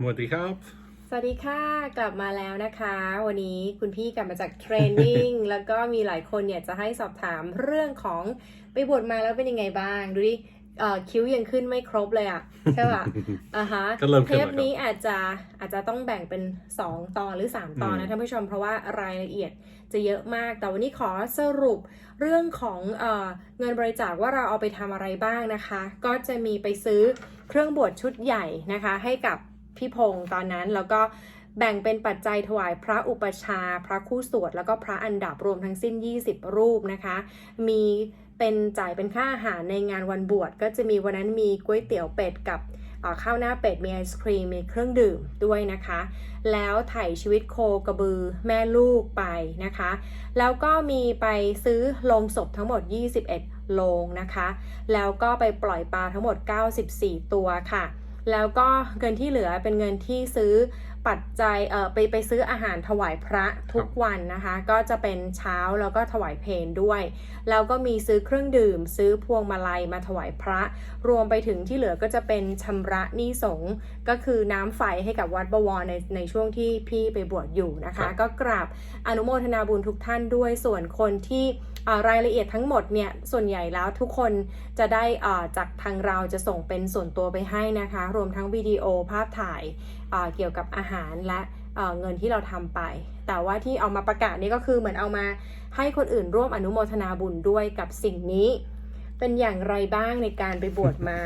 สวัสดีครับ สวัสดีค่ะ กลับมาแล้วนะคะ วันนี้คุณพี่กลับมาจากเทรนนิ่ง แล้วก็มีหลายคนเนี่ยจะให้สอบถามเรื่องของไปบวชมาแล้วเป็นยังไงบ้าง ดูดิเอ่อคิ้วยังขึ้นไม่ครบเลยอะใช่ป่ะอ่าฮะก็เริ่มขึ้เทนแล้วปครับนี้อาจจะอาจจะต้องแบ่งเป็น 2 ตอนหรือ 3 ตอนอืนะมท่านผู้ชมเพราะว่ารายละเอียดจะเยอะมาก แต่วันนี้ขอสรุปเรื่องของเออเงินบริจาคว่าเราเอาไปทำอะไรบ้างนะคะ ก็จะมีไปซื้อเครื่องบวชชุดใหญ่นะคะ ให้กับ พี่พงศ์ตอนนั้นแล้วก็แบ่งเป็นปัจจัยถวายพระอุปชา พระคู่สวด แล้วก็พระอันดับรวมทั้งสิ้น 20 รูปนะคะ มีเป็นจ่ายเป็นค่าอาหารในงานวันบวช ก็จะมีวันนั้นมีก๋วยเตี๋ยวเป็ดกับข้าวหน้าเป็ด มีไอศครีม มีเครื่องดื่มด้วยนะคะ แล้วถ่ายชีวิตโคกระบือแม่ลูกไปนะคะ แล้วก็มีไปซื้อโลงศพทั้งหมด 21โลงนะคะ แล้วก็ไปปล่อยปลาทั้งหมด 94 ตัวค่ะ แล้วก็เงินที่เหลือเป็นเงินที่ซื้อปัจจัยเออไปไปซื้ออาหารถวายพระทุกวันนะคะ ก็จะเป็นเช้าแล้วก็ถวายเพลด้วย แล้วก็มีซื้อเครื่องดื่ม ซื้อพวงมาลัยมาถวายพระ รวมไปถึงที่เหลือก็จะเป็นชำระหนี้สงก็คือน้ำไฟให้กับวัดบวรในในช่วงที่พี่ไปบวชอยู่นะครัคะก็กราบอนุโมทนาบุญทุกท่านด้วยส่วนคนที่รายละเอียดทั้งหมดเนี่ยส่วนใหญ่แล้วทุกคนจะได้อ่าจากทางเราจะส่งเป็นส่วนตัวไปให้นะคะ รวมทั้งวิดีโอภาพถ่ายอ่าเกี่ยวกับอาหารและเอ่อเงินที่เราทำไป แต่ว่าที่เอามาประกาศนี่ก็คือเหมือนเอามาให้คนอื่นร่วมอนุโมทนาบุญด้วยกับสิ่งนี้ เป็นอย่างไรบ้างในการไปบวชมา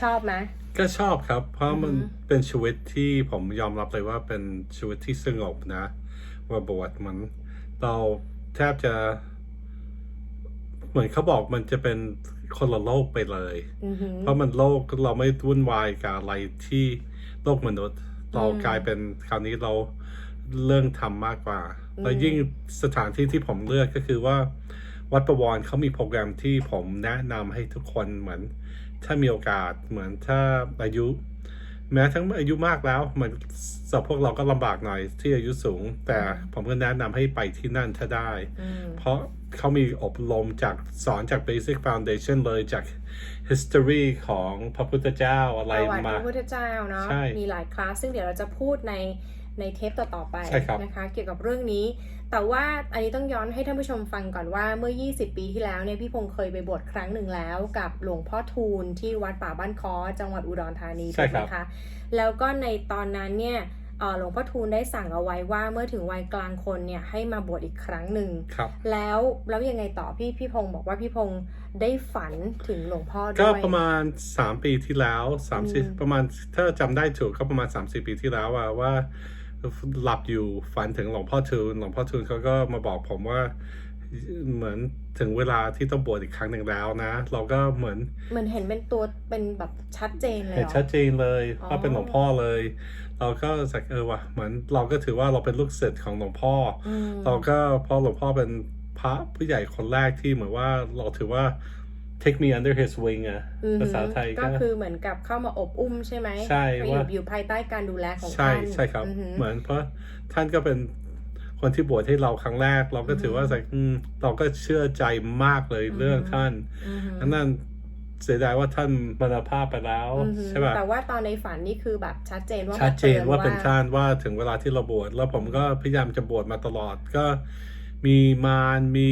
ชอบไหมก็ชอบครับ เพราะมันอือฮึเป็นชีวิตที่ผมยอมรับเลยว่าเป็นชีวิตที่สงบนะว่าบวชมันเราแทบจะ เหมือนเขาบอกมันจะเป็นคนละโลกไปเลยอือหือเพราะมันโลกเราไม่วุ่นวายกับอะไรที่โลกมนุษย์ เราอืมกลายเป็นคราวนี้เราเรื่องทำมากกว่าอืมแล้วยิ่งสถานที่ที่ผมเลือกก็คือว่า วัดประวรเขามีโปรแกรมที่ผมแนะนำให้ทุกคนเหมือน ถ้ามีโอกาสเหมือนถ้าอายุ แม้ทั้งอายุมากแล้วเหมือนสำหรับพวกเราก็ลำบากหน่อยที่อายุสูง แต่ผมก็แนะนำให้ไปที่นั่นถ้าได้อืมเพราะ เขามีอบรมจากสอนจาก Basic Foundation เลยจาก history ของพระพุทธเจ้าอะไรประวัติพมา ระพุทธเจ้าเนาะ ใช่มีหลายคลาส ซึ่งเดี๋ยวเราจะพูดในในเทปต่อ ๆ ไปใช่ครับ นะคะ เกี่ยวกับเรื่องนี้ แต่ว่าอันนี้ต้องย้อนให้ท่านผู้ชมฟังก่อนว่าเมื่อ 20 ปีที่แล้วเนี่ยพี่พงษ์เคยไปบวชครั้งหนึ่งแล้ว กับหลวงพ่อทูลที่วัดป่าบ้านคอจังหวัดอุดรธานีใช่ถูกคไหรัมบคะ แล้วก็ในตอนนั้นเนี่ยเอ่อ หลวงพ่อทูลได้สั่งเอาไว้ว่าเมื่อถึงวัยกลางคนเนี่ยให้มาบวชอีกครั้งหนึ่งครับแล้วแล้วยังไงต่อพี่พี่พงศ์บอกว่าพี่พงศ์ได้ฝันถึงหลวงพ่อด้วยก็ประมาณ 3 ปีที่แล้ว3อืม4ประมาณถ้าจำได้ถูกก็ประมาณ3 4ปีที่แล้วอะว่าหลับอยู่ฝันถึงหลวงพ่อทูลหลวงพ่อทูลเขาก็มาบอกผมว่าเหมือนถึงเวลาที่ต้องบวชอีกครั้งหนึ่งแล้วนะ เราก็เหมือนเหมือนเห็นเป็นตัวเป็นแบบชัดเจนเลยเห็นเหรอชัดเจนเลยอ๋อว่าเป็นหลวงพ่อเลย เราก็สักเออว่ะเหมือนเราก็ถือว่าเราเป็นลูกศิษย์ของหลวงพ่อออืมเราก็เพราะหลวงพ่อเป็นพระผู้ใหญ่คนแรกที่เหมือนว่าเราถือว่า take me under his wing อะอือหือภาษาไทยก็ก็คือเหมือนกับเข้ามาอบอุ้มใช่ไหมใช่ไปอยู่ว่าอยู่ภายใต้การดูแลของใช่ท่านใช่ครับอือหือเหมือนเพราะท่านก็เป็นคนที่บวชให้เราครั้งแรก เราก็ถือว่าอืมสักอืมเราก็เชื่อใจมากเลยเรื่องอืมท่านอือหืออันนั้น เสียดายว่าท่านมรณภาพไปแล้วอือหือใช่ป่ะแต่ว่าตอนในฝันนี่คือแบบชัดเจนว่าชัดเจนมว่าเป็นตือท่านว่าถึงเวลาที่เราบวชแล้วผมก็พยายามจะบวชมาตลอดก็มีมารมี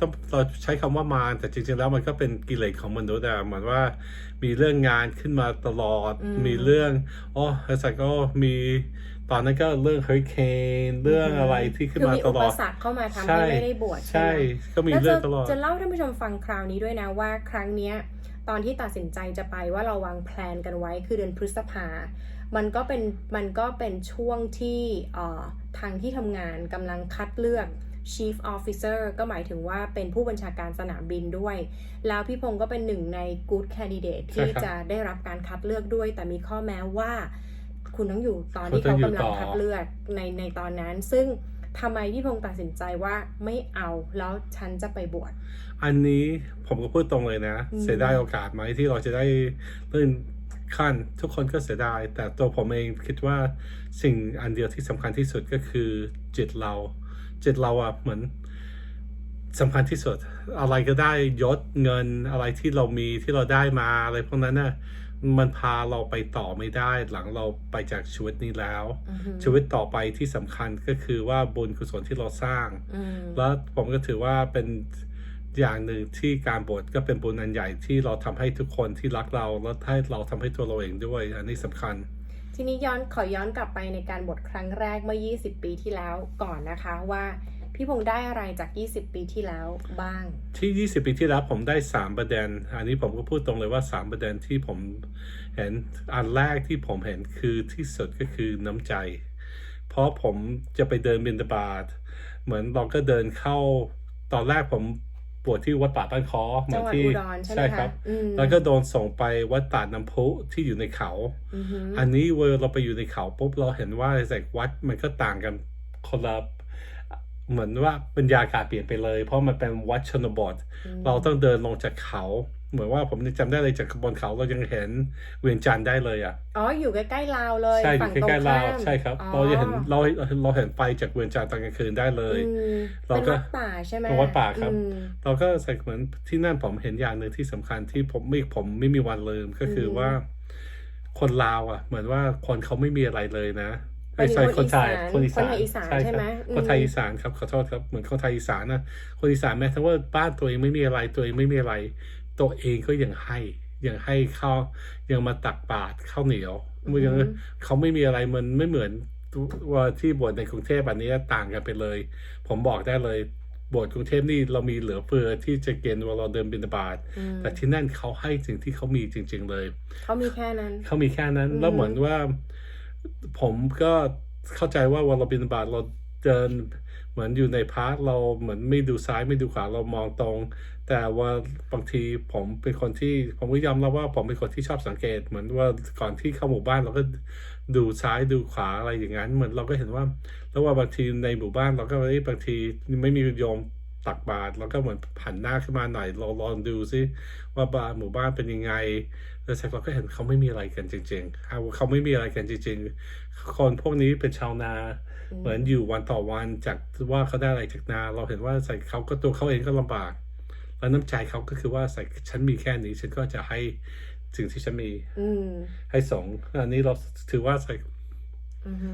ต้องเราใช้คำว่ามารแต่จริงๆแล้วมันก็เป็นกิเลสของมนุษย์อะเหมือนว่ามีเรื่องงานขึ้นมาตลอดอืมมีเรื่องอ๋อแล้วแต่ก็มีตอนนั้นก็เรื่องเฮอริเคนเรื่องอะไรที่ขึ้นคือมามีตอุลปอดสรรคเข้ามาทำใช่ให้ไม่ได้บวชใช่ใช่ไหมก็มีแล้วเรื่จะองตลอดจะเล่าให้ท่านผู้ชมฟังคราวนี้ด้วยนะว่าครั้งเนี้ย ตอนที่ตัดสินใจจะไปว่าเราวางแผนกันไว้คือเดือนพฤษภา มันก็เป็นมันก็เป็นช่วงที่เอ่อทางที่ทำงานกำลังคัดเลือก Chief Officer ก็หมายถึงว่าเป็นผู้บัญชาการสนามบินด้วย แล้วพี่พงศ์ก็เป็นหนึ่งใน Good Candidate ที่ใช่ครับจะได้รับการคัดเลือกด้วย แต่มีข้อแม้ว่าคุณต้องอยู่ตอนคุณที่ต้อเขางอยู่กำลังต่อคัดเลือกในในตอนนั้น ซึ่ง ทำไมพี่พงศ์ตัดสินใจว่าไม่เอาแล้วฉันจะไปบวชอันนี้ผมก็พูดตรงเลยนะอืมเสียดายโอกาสไหมที่เราจะได้เลื่อนขั้นทุกคนก็เสียดาย แต่ตัวผมเองคิดว่าสิ่งอันเดียวที่สำคัญที่สุดก็คือจิตเรา จิตเราอะเหมือนสำคัญที่สุด อะไรก็ได้ยศเงินอะไรที่เรามีที่เราได้มาอะไรพวกนั้นน่ะ มันพาเราไปต่อไม่ได้หลังเราไปจากชีวิตนี้แล้วอือฮึชีวิตต่อไปที่สำคัญก็คือว่าบุญกุศลที่เราสร้างอืมแล้วผมก็ถือว่าเป็นอย่างหนึ่งที่การบวชก็เป็นบุญอันใหญ่ที่เราทำให้ทุกคนที่รักเราแล้วให้เราทำให้ตัวเราเองด้วย อันนี้สำคัญ ทีนี้ย้อนขอย้อนกลับไปในการบทครั้งแรกเมื่อ 20 ปีที่แล้วก่อนนะคะว่า พี่พงษ์ได้อะไรจาก 20 ปีที่แล้วบ้าง ที่ 20 ปีที่แล้วผมได้ 3 ประเด็น อันนี้ผมก็พูดตรงเลยว่า 3 ประเด็นที่ผมเห็นอันแรกที่ผมเห็นคือที่สุดก็คือน้ำใจ เพราะผมจะไปเดินบินตบาตเหมือนเราก็เดินเข้าตอนแรกผมปวดที่วัดป่าบ้านคอเหมืจัองนหวัดที่อุดรใช่ไหมครัคะอืมแล้วก็โดนส่งไปวัดตาดน้ำพุที่อยู่ในเขาอือฮึอันนี้เวลาเราไปอยู่ในเขาปุ๊บเราเห็นว่าจากวัดมันก็ต่างกันคนละ เหมือนว่าบรรยากาศเปลี่ยนไปเลย เพราะมันเป็นวัดชนบทมเราต้องเดินลงจากเขา เหมือนว่าผมจำได้เลยจากบนเขาเรายังเห็นเวียงจันทร์ได้เลยอะอ๋ออยู่ใกล้ๆลาวเลยใช่อฝั่ยู่งตรงใกล้ๆเราข้ามใช่ครับอ๋อเราจะเห็นเราเราเห็นไฟจากเวียงจันทร์ตอนกลางคืนได้เลยอืมเราเป็นก็วัดป่าใช่ไหมเป็นวัดป่าครับอืมเราก็ใส่เหมือนที่นั่นผมเห็นอย่างหนึ่งที่สำคัญที่ผมไม่ผมไม่มีวันลืมก็คืออมว่า คนลาวอะ เหมือนว่าคนเขาไม่มีอะไรเลยนะ หมายถึงใช่คนคนไทยอีสานคนอีสานคนไทยอีสานใช่ใช่คไหมรับอืมคนไทยอีสานครับขอโทษครับเหมือนคนไทยอีสานนะคนอีสานแม้ทั้งว่าบ้านตัวเองไม่มีอะไรตัวเองไม่มีอะไร ตัวเองก็ยังให้ยังให้ข้าวยังมาตักบาตรข้าวเหนียวมันยังอืมเขาไม่มีอะไรมันไม่เหมือนว่าที่บวชในกรุงเทพอันนี้ต่างกันไปเลย ผมบอกได้เลยโบสถ์กรุงเทพนี่เรามีเหลือเฟือที่จะเกณฑ์เวลาเราเดินบิณฑบาตอืมแต่ที่นั่นเขาให้สิ่งที่เขามีจริง ๆ เลย เขามีแค่นั้น เขามีแค่นั้นอืมแล้วเหมือนว่า ผมก็เข้าใจว่าวันเราบิณฑบาตเราเดินเหมือนอยู่ในพาร์ทเราเหมือนไม่ดูซ้ายไม่ดูขวาเรามองตรง แต่ว่าบางทีผมเป็นคนที่ผมก็ยอมรับว่าผมเป็นคนที่ชอบสังเกต เหมือนว่าก่อนที่เข้าหมู่บ้านเราก็ดูซ้ายดูขวาอะไรอย่างนั้น เหมือนเราก็เห็นว่า แล้วว่าบางทีในหมู่บ้านเราก็บางทีไม่มีโยม ตักบาตรเราก็เหมือนผันหน้าขึ้นมาหน่อยเราลองดูซิว่าบ้านหมู่บ้านเป็นยังไง แล้วสักเราก็เห็นเขาไม่มีอะไรกันจริงๆเขาเขาไม่มีอะไรกันจริง ๆ คนพวกนี้เป็นชาวนาอืมเหมือนอยู่วันต่อวันจากว่าเขาได้อะไรจากนา เราเห็นว่าใส่เขาก็ตัวเขาเองก็ลำบาก แล้วน้ำใจเขาก็คือว่าใส่ฉันมีแค่นี้ ฉันก็จะให้สิ่งที่ฉันมีอืมให้สงฆ์อันนี้เราถือว่าใส่อือฮึ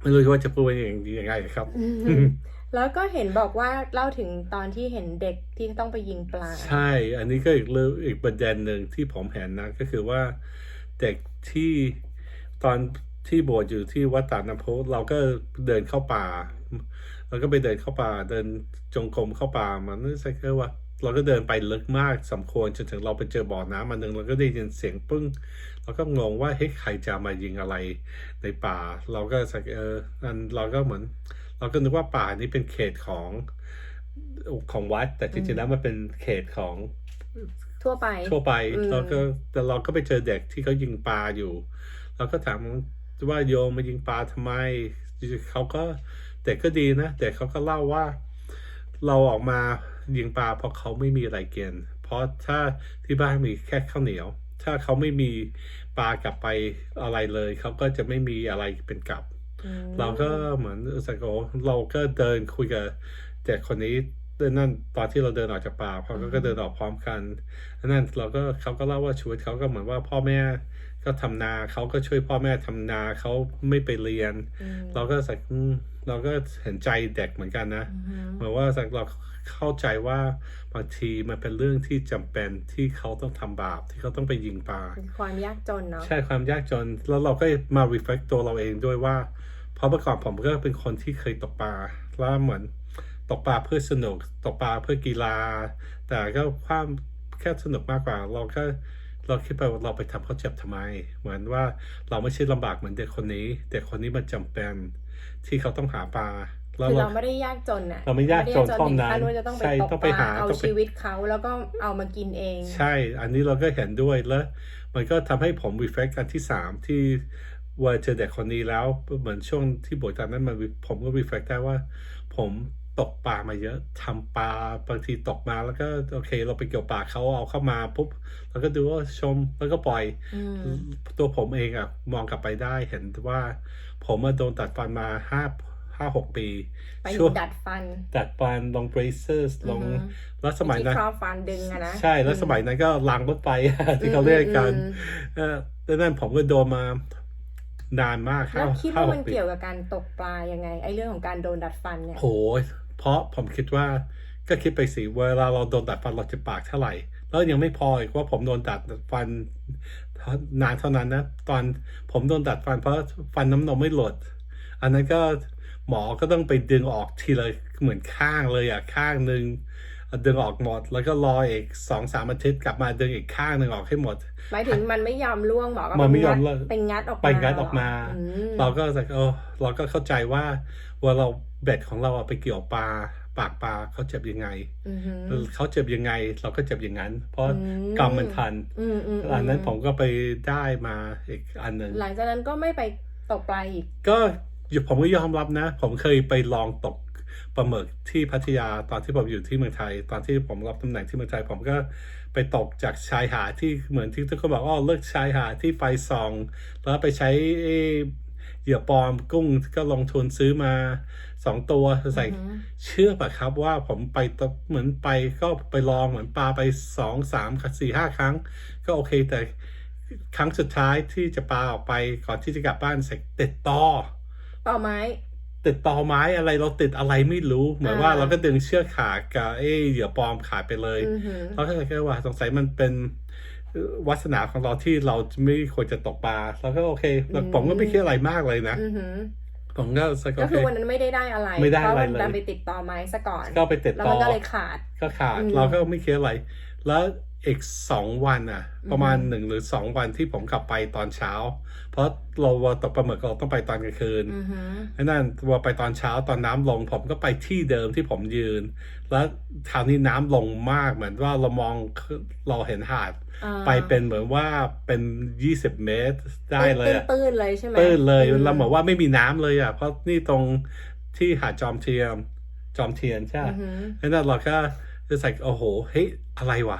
ไม่รู้ว่าจะพูดยังยังไงครับอือฮึ แล้วก็เห็นบอกว่าเล่าถึงตอนที่เห็นเด็กที่ต้องไปยิงปลา ใช่ อันนี้ก็อีกเรื่องอีกประเด็นหนึ่งที่ผมเห็นนะก็คือว่าเด็กที่ตอนที่บวชอยู่ที่วัดตาดน้ำพุเราก็เดินเข้าป่าเราก็ไปเดินเข้าป่า เดินจงกรมเข้าป่ามันนึกใช่แค่ว่า เราก็เดินไปลึกมากสมควรจนถึงเราไปเจอบ่อน้ำมันหนึ่งเราก็ได้ยินเสียงปึ้งเราก็งงว่าเฮ้ยใครจะมายิงอะไรในป่า เราก็สักเอออันเราก็เหมือน เราก็นึกว่าป่านี้เป็นเขตของของวัด แต่จริงๆแล้วมันเป็นเขตของทั่วไปทั่วไปอืมแล้วก็แต่เราก็ไปเจอเด็กที่เขายิงปลาอยู่เราก็ถามว่าโยมมายิงปลาทำไมเขาก็เด็กก็ดีนะเด็กเขาก็เล่าว่า เราออกมา ยิงปลาเพราะเขาไม่มีอะไรกินเพราะถ้าที่บ้านมีแค่ข้าวเหนียว ถ้าเขาไม่มีปลากลับไปอะไรเลย เขาก็จะไม่มีอะไรเป็นกลับอืมเราก็เหมือนสักโอเราก็เดินคุยกับเด็กคนนี้นั่นตอนที่เราเดินออกจากป่าเขาก็เดินออกพร้อมกันนั่นเราก็เขาก็เล่าว่าชีวิตเขาก็เหมือนว่าพ่อแม่ก็ทำนาเขาก็ช่วยพ่อแม่ทำนาเขาไม่ไปเรียนอืมเราก็สักอืมเราก็เห็นใจเด็กเหมือนกันนะอือฮึเหมือนว่าสักเรา เข้าใจว่าบางทีมันเป็นเรื่องที่จำเป็นที่เขาต้องทำบาปที่เขาต้องไปยิงปลาเป็นความยากจนเนาะใช่ความยากจน แล้วเราก็มา reflect ตัวเราเองด้วยว่า เพราะเมื่อก่อนผมก็เป็นคนที่เคยตกปลาแล้วเหมือนตกปลาเพื่อสนุกตกปลาเพื่อกีฬา แต่ก็ความแค่สนุกมากกว่า เราก็เราคิดไปว่าเราไปทำเขาเจ็บทำไม เหมือนว่าเราไม่ใช่ลำบากเหมือนเด็กคนนี้ เด็กคนนี้มันจำเป็นที่เขาต้องหาปลาแล้ว คือเราเราไม่ได้ยากจนอะเราไม่ยากจนไม่ได้เท่านั้นถึงขั้ว่าจะต้องไปใช่ตต้อกงไปปลาหาเอาต้องไปชีวิตเขาแล้วก็เอามากินเอง ใช่ อันนี้เราก็เห็นด้วยแล้ว มันก็ทำให้ผม reflect กันที่สามที่ว่าเจอเด็กคนนี้แล้วเหมือนช่วงที่บทตอนนั้นมันผมก็ reflect ได้ว่า ผมตกปลามาเยอะทำปลาบางทีตกมาแล้วก็โอเค เราไปเกี่ยวปลาเขาเอาเข้ามาปุ๊บแล้วก็ดูว่าชมแล้วก็ปล่อยอืมตัวผมเองอะมองกลับไปได้เห็นว่า ผมมาโดนตัดฟันมาห้า หห้าหกปี ไปช่วงดัดฟัน ดัดฟันลง braces ลงอือฮึแล้วสมัยที่นั้นครอบฟันดึงอะนะใช่แล้วสมัยนั้นก็รางรถไฟที่เขาเรียกกันอืมเออดังนั้นผมก็โดนมานานมากแล้วห้าคิดห้าว่าหมันกปีเกี่ยวกับการตกปลายังไงไอ้เรื่องของการโดนดัดฟันเนี่ยโหยเพราะผมคิดว่าก็คิดไปสิเวลาเราโดนดัดฟันเราจะปากเท่าไหร่ แล้วยังไม่พออีกว่าผมโดนดัดฟันนานเท่านั้นนะ ตอนผมโดนดัดฟันเพราะฟันน้ำนมไม่หลด อันนั้นก็ หมอก็ต้องไปดึงออกทีละเหมือนข้างเลยอะข้างหนึ่งดึงออกหมด แล้วก็รออีกสองสามอาทิตย์กลับมาดึงอีกข้างหนึ่งออกให้หมดหมายถึงมันไม่ยอมล่วงหมอก็มันไม่ยอมปล่วงไปงัดออกมาไปงัดออกมาอืมเราก็จะเออเราก็เข้าใจว่าว่าเราเบ็ดของเราอะไปเกี่ยวปลาปากปลาเขาเจ็บยังไงอือหือเขาเจ็บยังไง เราก็เจ็บอย่างนั้น เพราะอืมกรรมมันทันอืมอืมอันนั้นผมก็ไปได้มาอีกอันหนึ่งหลังจากนั้นก็ไม่ไปตกปลาอีกก็ ผมก็ยอมรับนะ ผมเคยไปลองตกปลาหมึกที่พัทยาตอนที่ผมอยู่ที่เมืองไทย ตอนที่ผมรับตำแหน่งที่เมืองไทย ผมก็ไปตกจากชายหาดที่เหมือนที่ทุกคนบอกอ๋อเลิกชายหาดที่ไฟส่อง แล้วไปใช้เอ่อเหยื่อปลอมกุ้งก็ลงทุนซื้อมาสองตัวใส่อือหือเชื่อปะครับว่าผมไปตกเหมือนไปก็ไปลองเหมือนปลาไปสองสามสี่ห้าครั้ง ก็โอเคแต่ครั้งสุดท้ายที่จะปลาออกไปก่อนที่จะกลับบ้านเสร็จติดต่อ ต่อไม้ ติดต่อไม้อะไรเราติดอะไรไม่รู้ เหมือนอ่าว่าเราก็ดึงเชือกขาดกับเอ้เหยื่อปลอมขาดไปเลยอือหือเราก็เลยคิดว่าสงสัยมันเป็นวัฒนาของเราที่เราไม่ควรจะตกปลาแล้วก็โอเคแล้วผมก็ไม่คิดอะไรมากเลยนะอือหือผมก็สักก็โอเคคือวันนั้นไม่ได้ได้อะไรไม่ได้เพราะอะไรมันเลยดันไปติดต่อไม้ซะก่อนก็ไปติดแล้วต่มัอนก็เลยขาดก็ขาดอืมเราก็ไม่คิดอะไร แล้ว อีกสองวันอะ ประมาณอืมหนึ่งหรือสองวันที่ผมกลับไปตอนเช้า เพราะเราว่าตกปลาหมึกเราต้องไปตอนกลางคืนอือหือไอ้นั่นว่าไปตอนเช้าตอนน้ำลง ผมก็ไปที่เดิมที่ผมยืน แล้วคราวนี้น้ำลงมากเหมือนว่าเรามองเราเห็นหาดอ่าไปเป็นเหมือนว่าเป็นยี่สิบเมตรได้เลยอะตื้นๆเลยใช่ไหมตื้นเลยอืมเราเหมือนว่าไม่มีน้ำเลยอะเพราะนี่ตรงที่หาดจอมเทียมจอมเทียนใช่อือหือไอ้นั่นเราก็จะใส่โอ้โหเฮ้ยอะไรวะ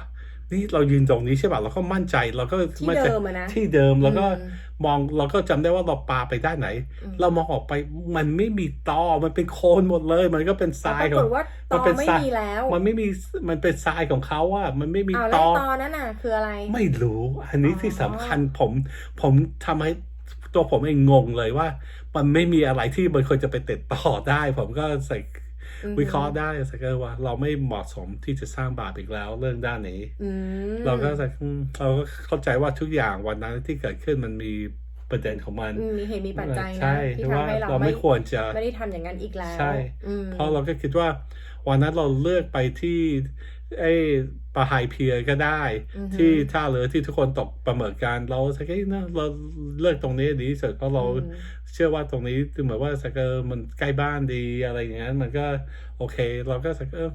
นี่เรายืนตรงนี้ใช่ป่ะเราก็มั่นใจเราก็ที่มั่นใจเดิมอะนะที่เดิมแล้วก็อืมมองเราก็จำได้ว่าเราปาไปด้านไหนอืมเรามองออกไปมันไม่มีตอมันเป็นโคลนหมดเลย มันก็เป็นทแต่รายปรากขอฏงว่าตมันอเป็นไม่ทรายมีแล้วมันไม่มีมันเป็นทรายของเขาอะมันไม่มีอ้าวตแล้วอไอ้ตอนั้นน่ะคืออะไร ไม่รู้ อันนี้อ๋อที่สำคัญผมผมทำให้ตัวผมเองงงเลยว่า มันไม่มีอะไรที่มันควรจะไปติดต่อได้ ผมก็ใส่อือหือ วิเคราะห์ได้สักก็ว่าเราไม่เหมาะสมที่จะสร้างบาปอีกแล้วเรื่องด้านนี้อืมเราก็จะอืมเราก็เข้าใจว่าทุกอย่างวันนั้นที่เกิดขึ้นมันมีประเด็นของมันอืมมีเหตุมีปัจจัยนะใช่ที่ว่าทำให้เราเราไม่ไม่ควรจะไม่ได้ทำอย่างนั้นอีกแล้วใช่อืมเพราะเราก็คิดว่าวันนั้นเราเลือกไปที่ไอ้ปลาไฮเพียก็ได้อือฮึที่ท่าเรือที่ทุกคนตกปลาหมึกกันเราสักเอ้ยนะเราเลือกตรงนี้ดีที่สุดเพราะเราอืม เชื่อว่าตรงนี้เหมือนว่าสักเออมันใกล้บ้านดีอะไรอย่างนั้นมันก็โอเค เราก็สักเออ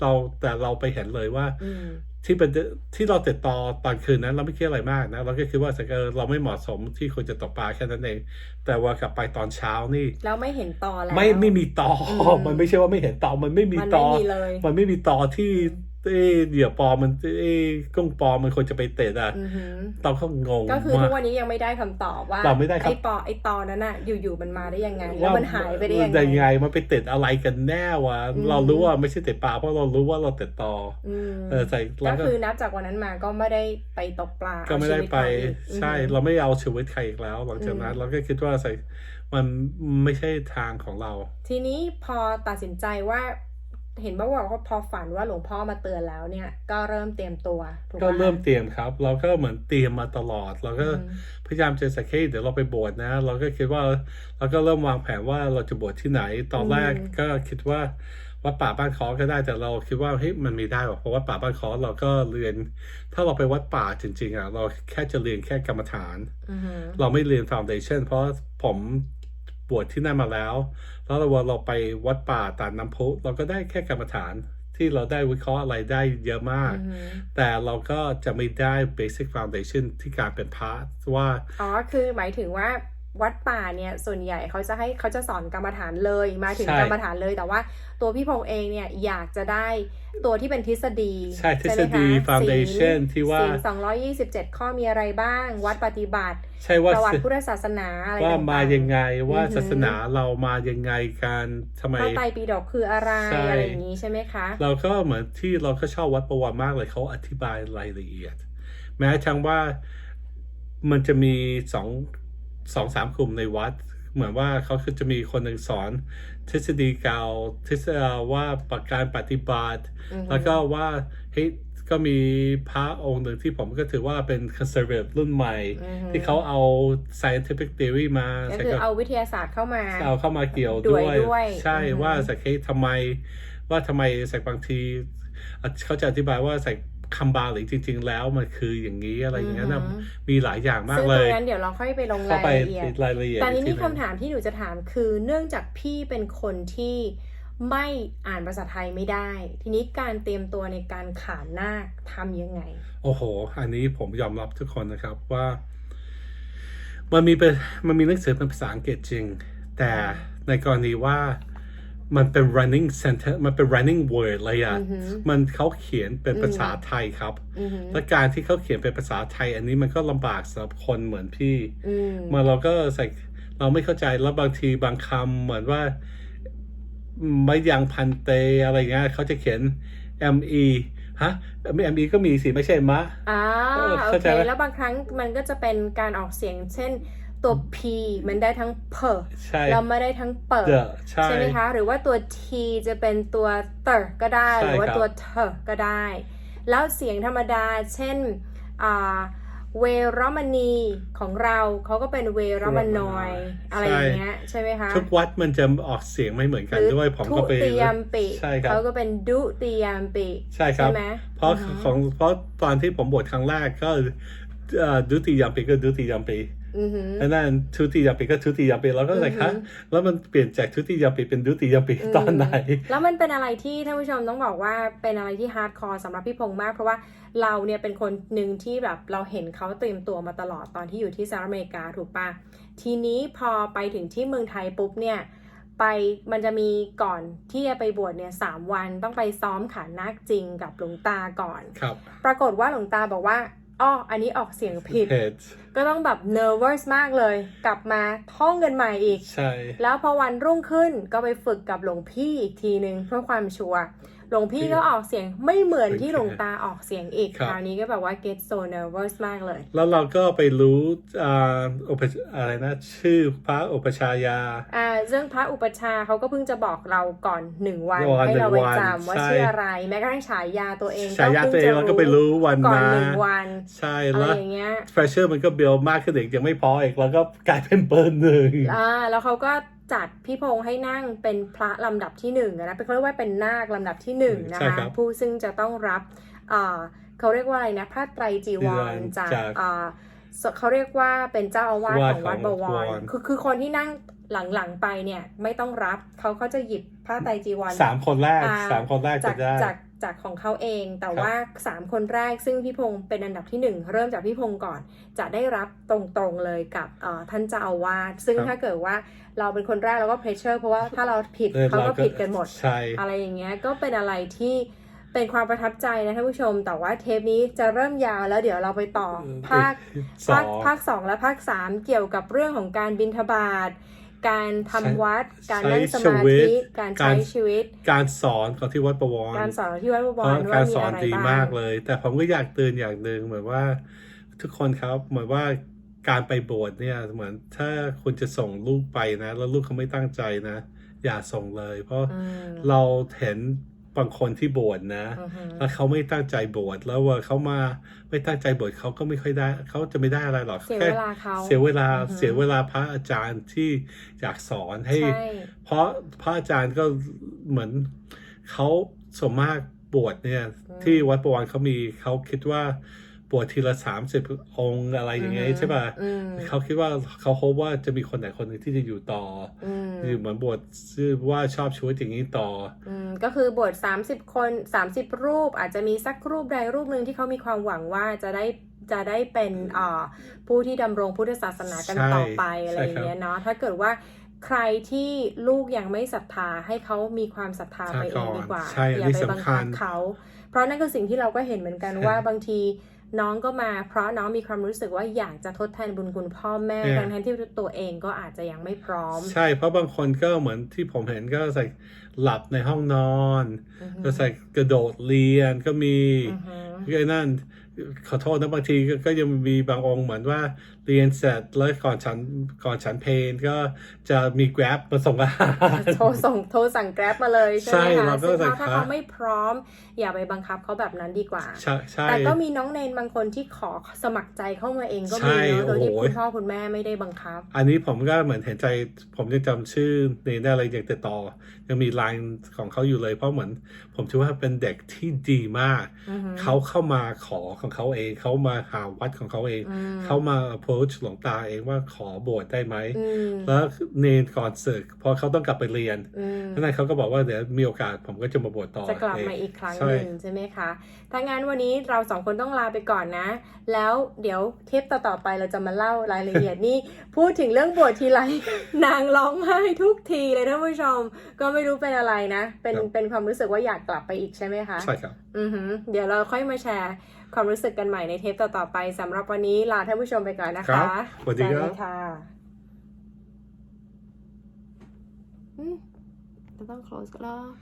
เราแต่เราไปเห็นเลยว่าอืมที่เป็นที่เราติดต่อตอนคืนนั้นเราไม่คิดอะไรมากนะเราก็คิดว่าสักเออเราไม่เหมาะสมที่ควรจะตกปลาแค่นั้นเอง แต่ว่ากลับไปตอนเช้านี่แล้วไม่เห็นตอแล้วไม่ไม่มีตออมมันไม่ใช่ว่าไม่เห็นตอมันไม่มีมันตไม่อมีเลยมันไม่มีตอที่ เอ้เหยื่อปลอมมันเอ้กุ้งปลอมมันควรจะไปเตะอะอือหือเราก็งงก็คือมาทุกกวันนี้ยังไม่ได้คำตอบว่าเราไม่ได้ครับไอ้ปอไอ้ตอนั้นน่ะ อยู่ๆมันมาได้ยังไง แล้วมันหายไปได้ยังได้ไงไง มันไปติดอะไรกันแน่วะอืม เรารู้ว่าไม่ใช่ติดปลาเพราะเรารู้ว่าเราติดต่ออืมเออใส่แล้ก็วก็คือนับจากวันนั้นมาก็ไม่ได้ไปตกปลาก็ไม่ได้เอาชีวิตไปเขาอีกใช่ อืม เราไม่เอาชีวิตใครอีกแล้ว หลังจากนั้น อืม เราก็คิดว่าใส่มันไม่ใช่ทางของเรา ทีนี้พอตัดสินใจว่า เห็นบอกว่าพอฝันว่าหลวงพ่อมาเตือนแล้วเนี่ย ก็เริ่มเตรียมตัวถูกก็ปะเริ่มเตรียมครับ เราก็เหมือนเตรียมมาตลอด เราก็อืมพยายามจะสักเฮ้ยเดี๋ยวเราไปบวชนะ เราก็คิดว่าเราก็เริ่มวางแผนว่าเราจะบวชที่ไหน ตอนแรกอืมก็คิดว่าวัดป่าบ้านคอก็ได้แต่เราคิดว่าเฮ้ยมันมีได้หรอเพราะวัดป่าบ้านคอเราก็เรียน ถ้าเราไปวัดป่าจริง ๆอะเราแค่จะเรียนแค่กรรมฐานอือหือเราไม่เรียนฟ u n เดชั o นเพราะผม บวชที่นั่นมาแล้ว แล้วเราเราไปวัดป่าตาดน้ำพุเราก็ได้แค่กรรมฐานที่เราได้วิเคราะห์อะไรได้เยอะมากอือหือแต่เราก็จะไม่ได้ basic foundation ที่การเป็นพระว่า อ๋อ คือหมายถึงว่า วัดป่าเนี่ยส่วนใหญ่เขาจะให้เขาจะสอนกรรมฐานเลยมาถึงใช่กรรมฐานเลยแต่ว่าตัวพี่พงษ์เองเนี่ยอยากจะได้ตัวที่เป็นทฤษฎีใช่ทฤษไหมฎีคะ foundation ที่ว่าศีล227ข้อมีอะไรบ้าง วัดปฏิบัติ ใช่ว่าประวัติพุทธศาสนาอะไรว่าต่างๆมายังไงว่าอือหือศาสนาเรามายังไงการทำไมพระไตรปิฎกคืออะไรใช่อะไรอย่างนี้ใช่ไหมคะ เราก็เหมือนที่เราก็ชอบวัดประวัติมากเลยเขาอธิบายรายละเอียด แม้ทั้งว่ามันจะมีสอง สองสามกลุ่มในวัด เหมือนว่าเขาคือจะมีคนหนึ่งสอน ทฤษฎีเก่าทฤษฎีว่าประการปฏิบัติอือหือแล้วก็ว่าเฮ้ยก็มีพระองค์หนึ่งที่ผมก็ถือว่าเป็น conservative รุ่นใหม่อือหือที่เขาเอา scientific theory มาก็ใส่คือกับเอาวิทยาศาสตร์เข้ามาเอาเข้ามาเกี่ยวด้ด้ววยยด้วย ใช่อือฮึว่าสักเฮ้ยทำไม ว่าทำไมสักบางทีอะเขาจะอธิบายว่าใส่ คำบาหลีจริง ๆ แล้วมันคืออย่างนี้อะไรอย่างเงี้ยนะอือฮึมีหลายอย่างมากซึ่งเลตรงยนั้นเดี๋ยวเราค่อยไปลงเข้ารายไปละเอียดรายละเอียดแต่ทีนี้อีกทีหคำถามที่หนูจะถามคือเนื่องจากพี่เป็นคนที่ไม่อ่านภาษาไทยไม่ได้ ทีนี้การเตรียมตัวในการขานนาคทำยังไง โอ้โห อันนี้ผมยอมรับทุกคนนะครับว่า มันมีเป็นมันมีหนังสือเป็นภาษาอังกฤษจริง แต่ในกรณีว่า มันเป็น running sentence มันเป็น running word เลยอะอือหือมันเขาเขียนเป็นภาษาไทยครับอือหือและการที่เขาเขียนเป็นภาษาไทย อันนี้มันก็ลำบากสำหรับคนเหมือนพี่อืมมาเราก็ใส่เราไม่เข้าใจแล้วบางทีบางคำเหมือนว่าไม่ยังพันเตอะไรเงี้ยเขาจะเขียน M E ฮะ M E ก็มีสิไม่ใช่มะอ่าเออโอเข้าเคใจไหมแล้วบางครั้งมันก็จะเป็นการออกเสียงเช่น ตัว P มันได้ทั้งเพอใช่แล้วไม่ได้ทั้งเปิดเดอะใช่ ใช่ไหมคะ หรือว่าตัว T จะเป็นตัวเตอก็ได้ ใช่หรือว่าครับตัว เธอก็ได้ แล้วเสียงธรรมดา เช่นอ่าเวรมณีของเราเขาก็เป็นเวรมนอยอะไรอย่างเงี้ยใช่ไหมคะทุกวัดมันจะออกเสียงไม่เหมือนกันหรือด้วยผมทุก็ไป ติยมปิใช่ครับ เขาก็เป็นดุติยมปิ ใช่ครับไหมเพราะอือฮึ ของเพราะตอนที่ผมบวชครั้งแรกก็เอ่อดุติยามปีก็ดุติยามปี อือหือแล้วนั่นทุติยามปีก็ทุติยามปีแล้วก็เลยอือฮึคะแล้วมันเปลี่ยนจากทุติยามปีเป็นดุติยามปีอืมตอนไหน แล้วมันเป็นอะไรที่ท่านผู้ชมต้องบอกว่าเป็นอะไรที่ฮาร์ดคอร์สำหรับพี่พงษ์มาก เพราะว่าเราเนี่ยเป็นคนหนึ่งที่แบบเราเห็นเขาเตรียมตัวมาตลอดตอนที่อยู่ที่สหรัฐอเมริกาถูกปะทีนี้พอไปถึงที่เมืองไทยปุ๊บเนี่ยไปมันจะมีก่อนที่จะไปบวชเนี่ยสามวันต้องไปซ้อมขานนาคจริงกับหลวงตาก่อนครับ ปรากฏว่าหลวงตาบอกว่า อ้ออันนี้ออกเสียงผิดเพจก็ต้องแบบ nervous มากเลย กลับมาท่องกันใหม่อีก ใช่ แล้วพอวันรุ่งขึ้นก็ไปฝึกกับหลวงพี่อีกทีหนึ่งเพื่อความชัวร์ หลวงพี่ก็ออกเสียงไม่เหมือนที่หลวงตาออกเสียงอีกครับคราวนี้ก็แบบว่า get so nervous มากเลย แล้วเราก็ไปรู้อ่าอุปอะไรนะชื่อพระอุปชายาอ่าเรื่องพระอุปชฌาย์เขาก็เพิ่งจะบอกเราก่อนหนึ่งวันวันให้เราหนึ่ไปงวันจำว่าใช่ชื่ออะไร แม้กระทั่งฉายาตัวเองฉายาก็ตัวเพิ่เองเราก็ไปรู้วันก่อนมาหนึ่งวันใช่อะไรแล้วอย่างเงี้ยเฟรชเชอร์มันก็เบลมากขึ้นอีกยังไม่พออีกแล้วก็กลายเป็นเบอร์หนึ่งอ่าแล้วเขาก็ จัดพี่พงษ์ให้นั่งเป็นพระลำดับที่หนึ่งอะนะเป็นเขาเรียกว่าเป็นนาคลำดับที่หนึ่งนะใช่คะครับผู้ซึ่งจะต้องรับอ่าเขาเรียกว่าอะไรนะพระไตรจีวรจากจากอ่าสเขาเรียกว่าเป็นเจ้าอาวาสวาสของวัดของบวัดวบวรรคือคือคนที่นั่งหลังๆไปเนี่ยไม่ต้องรับเขาเขาจะหยิบผ้าไตรจีวรสามคนแรกอ่าสามคนแรกจาจะกได้จาก จากของเขาเอง แต่ครับว่า 3 คนแรกซึ่งพี่พงศ์เป็นอันดับที่ 1 เริ่มจากพี่พงศ์ก่อน จะได้รับตรงๆเลยกับเอ่อท่านเจ้าอาวาสซึ่งครับถ้าเกิดว่าเราเป็นคนแรกเราก็เพรสเชอร์เพราะว่าถ้าเราผิดออเขาก็รผิดกันหมดใช่อะไรอย่างเงี้ยก็เป็นอะไรที่เป็นความประทับใจนะท่านผู้ชม แต่ว่าเทปนี้จะเริ่มยาวแล้วเดี๋ยวเราไปต่อภาคสอภาคงภาคสองและภาคสามเกี่ยวกับเรื่องของการบินทบาท การทำวัด การนั่งสมาธิ การใช้ชีวิต การสอนของที่วัดประวรการสอนที่วัดบเพวราะรว่าการมีสอนอะไรดีบ้างมากเลย แต่ผมก็อยากเตือนอย่างหนึ่งเหมือนว่าทุกคนครับเหมือนว่าการไปบวชเนี่ยเหมือนถ้าคุณจะส่งลูกไปนะ แล้วลูกเขาไม่ตั้งใจนะ อย่าส่งเลย เพราะอืม เราเห็น บางคนที่บวชนะอือหือแล้วเขาไม่ตั้งใจบวชแล้วว่าเขามาไม่ตั้งใจบวชเขาก็ไม่ค่อยได้เขาจะไม่ได้อะไรหรอกเสียแค่เวลาเขาเสียเวลาอือฮึเสียเวลาพระอาจารย์ที่อยากสอนให้ใช่เพราะพระอาจารย์ก็เหมือนเขาส่วนมากบวชเนี่ย ที่วัดประวันเขามีเขาคิดว่า บวชทีละสามสิบองค์อะไรอย่างเงี้ยใช่ป่ะอืมเขาคิดว่าเขาโฮปว่าจะมีคนไหนคนหนึ่งที่จะอยู่ต่ออืมอยู่เหมือนบวชชื่อว่าชอบชีวิตอย่างนี้ต่ออืมก็คือบวช30คน30รูป อาจจะมีสักรูปใดรูปหนึ่งที่เขามีความหวังว่าจะได้จะได้เป็นอ่าผู้ที่ดำรงพุทธศาสนากันใช่ต่อไปอะไรใช่อครับย่างเงี้ยเนาะถ้าเกิดว่าใครที่ลูกยังไม่ศรัทธาให้เขามีความศรัทธาไปเองดีกว่าใช่อันอย่านี้ไปบังสำคัคับญเขา เพราะนั่นคือสิ่งที่เราก็เห็นเหมือนกันใช่ว่าบางที น้องก็มาเพราะน้องมีความรู้สึกว่าอยากจะทดแทนบุญคุณพ่อแม่เนี่ยทั้งนั้นที่ตัวเองก็อาจจะยังไม่พร้อมใช่เพราะบางคนก็เหมือนที่ผมเห็นก็ใส่หลับในห้องนอน อือฮึก็ใส่กระโดดเรียนก็มี อือฮึก็ ไอ้นั่นขอโทษนะบางทีก็ก็ยังมีบางองค์เหมือนว่าเรียนเสร็จแล้วก่อนฉันก่อนฉันเพลนก็จะมี Grab มาส่งอาหารโทรส่งโทรสั่งแกร็บมาเลยใช่ไหมใช่คะเราก็ซึ่งใส่ถ้าครับเขาไม่พร้อม อย่าไปบังคับเขาแบบนั้นดีกว่าใช่ใช่แต่ก็มีน้องเนนบางคนที่ขอสมัครใจเข้ามาเองก็ใช่มีเนอะโดยที่โอ้โหคุณพ่อคุณแม่ไม่ได้บังคับ อันนี้ผมก็เหมือนเห็นใจผมยังจำชื่อเนได้อะไรยังติดต่อ ยังมีไลน์ของเขาอยู่เลยเพราะเหมือน ผมคิดว่าเป็นเด็กที่ดีมากอือฮึเขาเข้ามาขอของเขาเองเขามาหาวัดของเขาเองอืมเขามา approach หลวงตาเองว่าขอบวชได้ไหมอืมแล้วเนนก่อนศึกพอเขาต้องกลับไปเรียนอืมนั่นเขาก็บอกว่าเดี๋ยวมีโอกาสผมก็จะมาบวชต่อ จะกลับเองมาอีกครั้งใช่หนึ่งใช่ไหมคะ ถ้างั้นวันนี้เราสองคนต้องลาไปก่อนนะ แล้วเดี๋ยวเทปต่อๆไปเราจะมาเล่ารายละเอียดนี่พูดถึงเรื่องบวชทีไรนางร้องไห้ทุกทีเลยท่านผู้ชม ก็ไม่รู้เป็นอะไรนะ เป็นครับเป็นความรู้สึกว่าอยากกลับไปอีกใช่ไหมคะ ใช่ครับ อือหือเดี๋ยวเราค่อยมาแชร์ความรู้สึกกันใหม่ในเทปต่อๆไปสำหรับวันนี้ลาท่านผู้ชมไปก่อนนะครัคะบสวัสดีครับค่ะอืมจะต้อง close ก็แล้ว